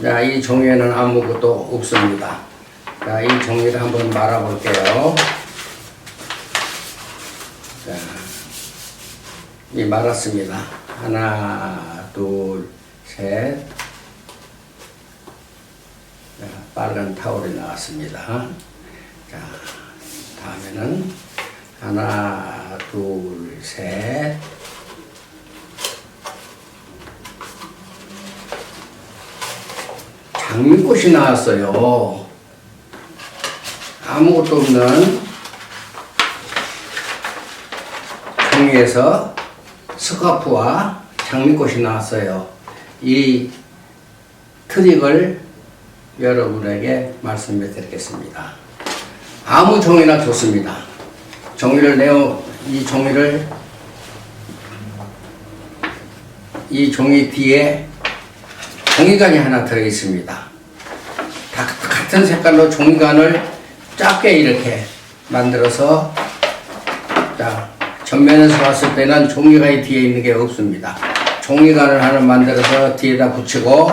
자, 이 종이에는 아무것도 없습니다. 자, 이 종이를 한번 말아볼게요. 자, 이 말았습니다. 하나, 둘, 셋. 자, 빨간 타올이 나왔습니다. 자, 다음에는 하나, 둘, 셋. 장미꽃이 나왔어요. 아무것도 없는 종이에서 스카프와 장미꽃이 나왔어요. 이 트릭을 여러분에게 말씀해 드리겠습니다. 아무 종이나 좋습니다. 종이를 내어 이 종이를 이 종이 뒤에 종이관이 하나 들어 있습니다. 다 같은 색깔로 종이관을 작게 이렇게 만들어서 자 전면에서 봤을 때는 종이관이 뒤에 있는 게 없습니다. 종이관을 하나 만들어서 뒤에다 붙이고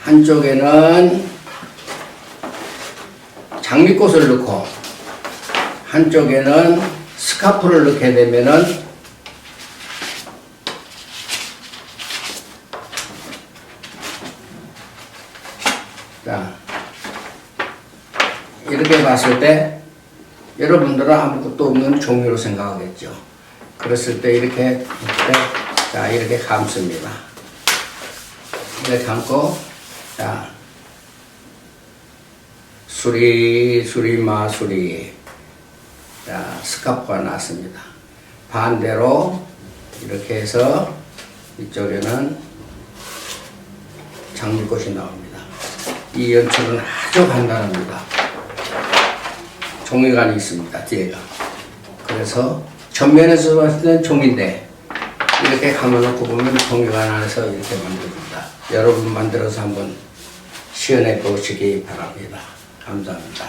한쪽에는 장미꽃을 넣고 한쪽에는 스카프를 넣게 되면은 자 이렇게 봤을 때 여러분들은 아무것도 없는 종이로 생각하겠죠. 그랬을 때 이렇게 이렇게 자 이렇게 감습니다. 이렇게 감고 자 수리 수리 마 수리 자 스카프가 났습니다. 반대로 이렇게 해서 이쪽에는 장미꽃이 나옵니다. 이 연출은 아주 간단합니다. 종이관이 있습니다. 뒤에가. 그래서 전면에서 봤을 때는 종인데 이렇게 감아놓고 보면 종이관 안에서 이렇게 만들어집니다. 여러분 만들어서 한번 시연해 보시기 바랍니다. 감사합니다.